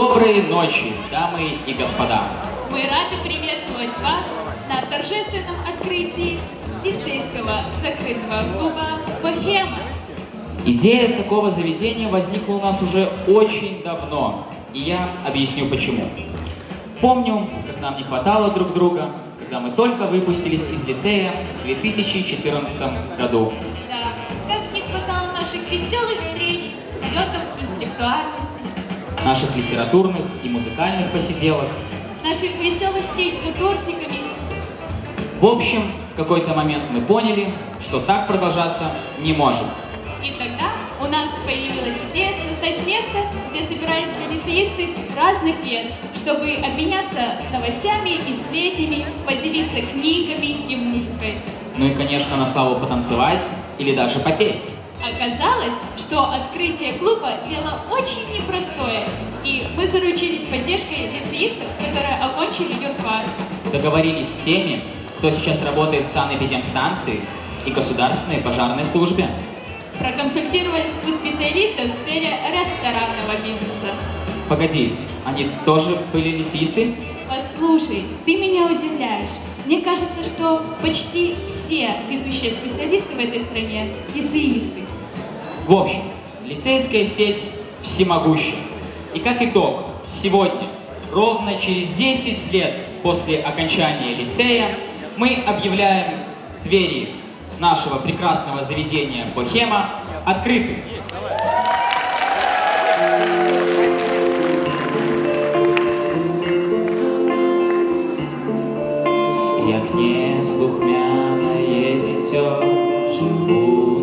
Доброй ночи, дамы и господа. Мы рады приветствовать вас на торжественном открытии лицейского закрытого клуба «Бохема». Идея такого заведения возникла у нас уже очень давно, и я объясню почему. Помню, как нам не хватало друг друга, когда мы только выпустились из лицея в 2014 году. Да, как не хватало наших веселых встреч с налетом интеллектуальности, наших литературных и музыкальных посиделок. наших веселых встреч за тортиками. В общем, в какой-то момент мы поняли, что так продолжаться не может. И тогда у нас появилась идея создать место, где собирались бы лицеисты разных лет, чтобы обменяться новостями и сплетнями, поделиться книгами и музыкой. Ну и, конечно, на славу потанцевать или даже попеть. Оказалось, что открытие клуба – дело очень непростое, и мы заручились поддержкой лицеистов, которые окончили юрфак. Договорились с теми, кто сейчас работает в санэпидемстанции и государственной пожарной службе. Проконсультировались у специалистов в сфере ресторанного бизнеса. Погоди, они тоже были лицеисты? Послушай, ты меня удивляешь. Мне кажется, что почти все ведущие специалисты в этой стране – лицеисты. В общем, лицейская сеть всемогуща. И как итог, сегодня, ровно через 10 лет после окончания лицея, мы объявляем двери нашего прекрасного заведения «Бохема» открыты. Я к слухмяное дитё живу.